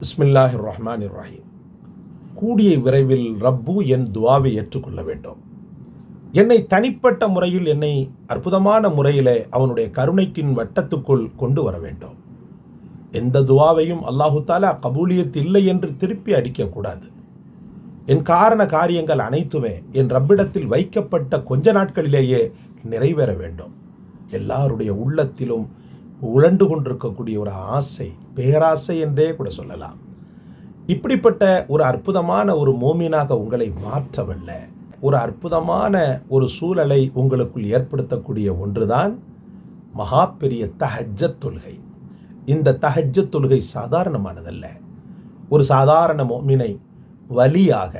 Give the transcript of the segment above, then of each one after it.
பிஸ்மில்லாஹி ரஹ்மான் இர்ராஹிம் கூடிய விரைவில் ரப்பு என் துவாவை ஏற்றுக்கொள்ள வேண்டும். என்னை தனிப்பட்ட முறையில் என்னை அற்புதமான முறையிலே அவனுடைய கருணைக்கின் வட்டத்துக்குள் கொண்டு வர வேண்டும். எந்த துவாவையும் அல்லாஹு தாலா கபூலியத் இல்லை என்று திருப்பி அடிக்கக்கூடாது. என் காரண காரியங்கள் அனைத்துமே என் ரப்பிடத்தில் வைக்கப்பட்ட கொஞ்ச நாட்களிலேயே நிறைவேற வேண்டும். எல்லாருடைய உள்ளத்திலும் உழண்டு கொண்டிருக்கக்கூடிய ஒரு ஆசை பேராசை என்றே கூட சொல்லலாம். இப்படிப்பட்ட ஒரு அற்புதமான ஒரு மோமீனாக உங்களை மாற்றவல்ல. ஒரு அற்புதமான ஒரு சூழலை உங்களுக்குள் ஏற்படுத்தக்கூடிய ஒன்றுதான் மகா பெரிய தஹஜத் தொழுகை. இந்த தஹஜ்ஜத் தொழுகை சாதாரணமானதல்ல. ஒரு சாதாரண மோமினை வலியாக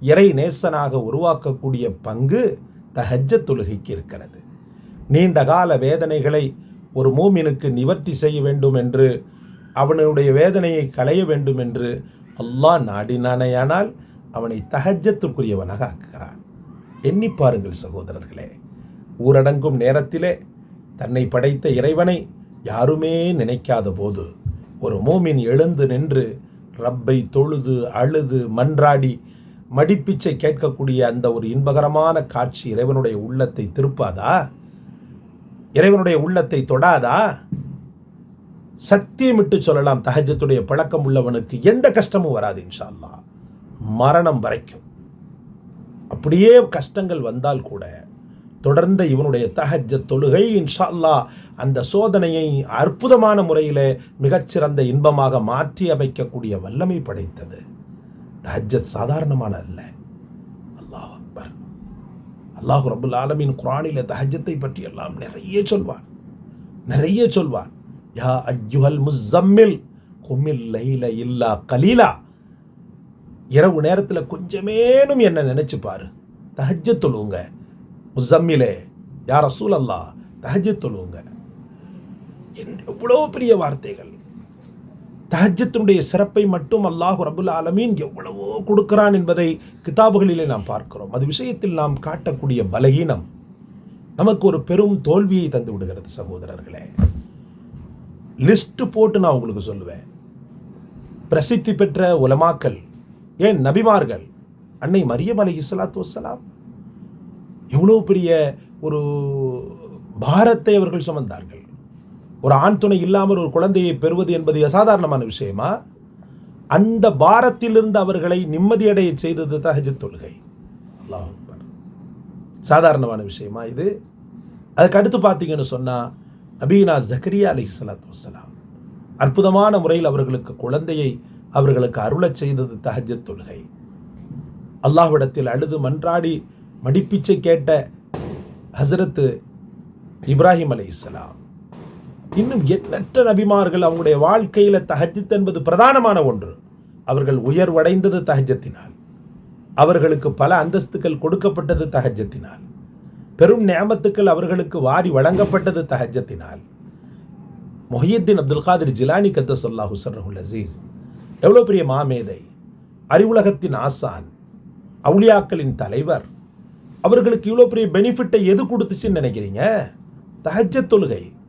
இறை நேசனாக உருவாக்கக்கூடிய பங்கு தஹஜ்ஜத் தொழுகைக்கு இருக்கிறது. நீண்ட கால வேதனைகளை ஒரு மூமினுக்கு நிவர்த்தி செய்ய வேண்டும் என்று அவனுடைய வேதனையை களைய வேண்டும் என்று அல்லாஹ் நாடினானேயானால் அவனை தகஜத்துக்குரியவனாக ஆக்குகிறான். எண்ணி பாருங்கள் சகோதரர்களே ஊரடங்கும் நேரத்திலே தன்னை படைத்த இறைவனை யாருமே நினைக்காத போது ஒரு மோமின் எழுந்து நின்று ரப்பை தொழுது அழுது மன்றாடி மடிப்பிச்சை கேட்கக்கூடிய அந்த ஒரு இன்பகரமான காட்சி இறைவனுடைய உள்ளத்தை திருப்பாதா? இறைவனுடைய உள்ளத்தை தொடாதா? சத்தியமிட்டு சொல்லலாம் தஹஜத்துடைய பழக்கம் உள்ளவனுக்கு எந்த கஷ்டமும் வராது இன்ஷால்லா மரணம் வரைக்கும். அப்படியே கஷ்டங்கள் வந்தால் கூட தொடர்ந்த இவனுடைய தஹஜ தொழுகை இன்ஷால்லா அந்த சோதனையை அற்புதமான முறையில் மிகச்சிறந்த இன்பமாக மாற்றி அமைக்கக்கூடிய வல்லமை படைத்தது. தஹஜத் சாதாரணமான அல்ல. அல்லாஹ் ரபுல் ஆலமின் குரானில தஹஜத்தை பற்றி எல்லாம் நிறைய சொல்வான். நிறைய சொல்வான். யா அஜுஹல் முஸ்ஸம்மில் குமில் லைல இல்லா கலீலா. இரவு நேரத்தில் கொஞ்சமேனும் என்ன நினைச்சு பாரு. தஹஜ தொழுவுங்க முஸ்ஸம்மிலே யார் ரசூல் அல்லா தஹஜ தொழுவுங்க எவ்வளோ பெரிய வார்த்தைகள். தஹஜத்தினுடைய சிறப்பை மட்டும் அல்லாஹ் ரபுல் ஆலமீன் எவ்வளவோ கொடுக்கிறான் என்பதை கிதாபுகளிலே நாம் பார்க்கிறோம். அது விஷயத்தில் நாம் காட்டக்கூடிய பலகீனம் நமக்கு ஒரு பெரும் தோல்வியை தந்து விடுகிறது சகோதரர்களே. லிஸ்ட் போட்டு நான் உங்களுக்கு சொல்லுவேன். பிரசித்தி பெற்ற உலமாக்கல் ஏன் நபிமார்கள் அன்னை மரியம் அலி இஸ்லாத்து வசலாம் எவ்வளோ பெரிய ஒரு பாரத்தை அவர்கள் சுமந்தார்கள். ஒரு ஆண் துணை இல்லாமல் ஒரு குழந்தையை பெறுவது என்பது அசாதாரணமான விஷயமா? அந்த பாரத்திலிருந்து அவர்களை நிம்மதியடைய செய்தது தஹஜத் தொழுகை. அல்லாஹ் சாதாரணமான விஷயமா இது? அதுக்கு அடுத்து பார்த்தீங்கன்னு சொன்னால் நபீனா ஜக்கரியா அலி சலாத்து வசலாம் அற்புதமான முறையில் அவர்களுக்கு குழந்தையை அவர்களுக்கு அருளச் செய்தது தஹஜத் தொழுகை. அல்லாஹ்விடத்தில் அழுது மன்றாடி மடிப்பிச்சை கேட்ட ஹசரத்து இப்ராஹிம் அலி இஸ்லாம் இன்னும் எண்ணற்ற நபிமார்கள் அவங்களுடைய வாழ்க்கையில் தஹஜித் என்பது பிரதானமான ஒன்று. அவர்கள் உயர்வடைந்தது தஹஜத்தினால். அவர்களுக்கு பல அந்தஸ்துக்கள் கொடுக்கப்பட்டது தஹஜத்தினால். பெரும் நியமத்துக்கள் அவர்களுக்கு வாரி வழங்கப்பட்டது தஹஜத்தினால். மொஹியத்தின் அப்துல் காதிர் ஜிலானி கத்த சொல்லா ஹுசர்ரஹுல் அசீஸ். எவ்வளோ பெரிய மாமேதை. அறிவுலகத்தின் ஆசான். அவுளியாக்களின் தலைவர். அவர்களுக்கு இவ்வளோ பெரிய பெனிஃபிட்டை எது கொடுத்துச்சுன்னு நினைக்கிறீங்க? தஹஜத் தொழுகை.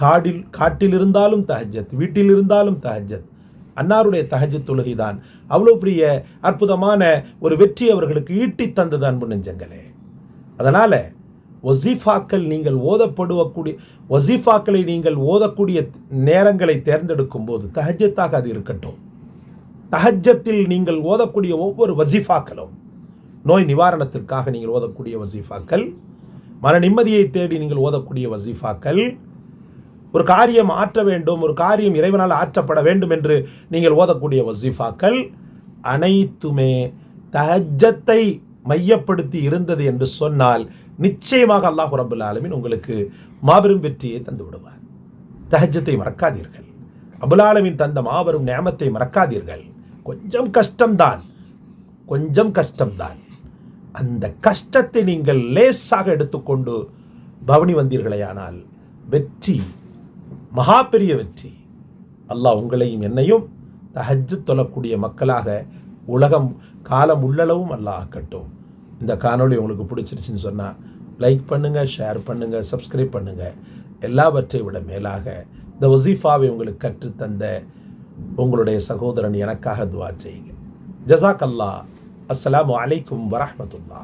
காடில் காட்டில் இருந்தாலும் தஹஜத் வீட்டில் இருந்தாலும் தஹஜத். அன்னாருடைய தஹஜத் தொழுகை தான் அவ்வளோ பெரிய அற்புதமான ஒரு வெற்றி அவர்களுக்கு ஈட்டி தந்தது அன்பு நெஞ்சங்களே. அதனால் ஒசீஃபாக்கள் நீங்கள் ஓதப்படுவக்கூடிய ஒசீஃபாக்களை நீங்கள் ஓதக்கூடிய நேரங்களை தேர்ந்தெடுக்கும் போது தஹஜத்தாக அது இருக்கட்டும். தஹஜத்தில் நீங்கள் ஓதக்கூடிய ஒவ்வொரு வசீஃபாக்களும் நோய் நிவாரணத்திற்காக நீங்கள் ஓதக்கூடிய வசீஃபாக்கள் மன நிம்மதியை தேடி நீங்கள் ஓதக்கூடிய வசீஃபாக்கள் ஒரு காரியம் ஆற்ற வேண்டும் ஒரு காரியம் இறைவனால் ஆற்றப்பட வேண்டும் என்று நீங்கள் ஓதக்கூடிய வசீஃபாக்கள் அனைத்துமே தஹஜத்தை மையப்படுத்தி இருந்தது என்று சொன்னால் நிச்சயமாக அல்லாஹ் ரபுல் ஆலமின் உங்களுக்கு மாபெரும் வெற்றியை தந்து விடுவார். தஹஜத்தை மறக்காதீர்கள். அபுல் ஆலமின் தந்த மாபெரும் நியமத்தை மறக்காதீர்கள். கொஞ்சம் கஷ்டம்தான். கொஞ்சம் கஷ்டம்தான். அந்த கஷ்டத்தை நீங்கள் லேசாக எடுத்துக்கொண்டு பவனி வந்தீர்களேயானால் வெற்றி மகா பெரிய வெற்றி அல்லாஹ் உங்களையும் என்னையும் தஹஜ்ஜு தொழக்கூடிய மக்களாக உலகம் காலம் உள்ளளவும் அல்லாஹ் ஆக்கட்டும். இந்த காணொளி உங்களுக்கு பிடிச்சிருச்சுன்னு சொன்னால் லைக் பண்ணுங்கள் ஷேர் பண்ணுங்கள் சப்ஸ்கிரைப் பண்ணுங்கள் எல்லாவற்றை விட மேலாக இந்த வசீஃபாவை உங்களுக்கு கற்றுத்தந்த உங்களுடைய சகோதரன் எனக்காக துவா செய்யுங்க. ஜசாக் அல்லா அஸ்ஸலாமு அலைக்கும் வரமத்துல்லா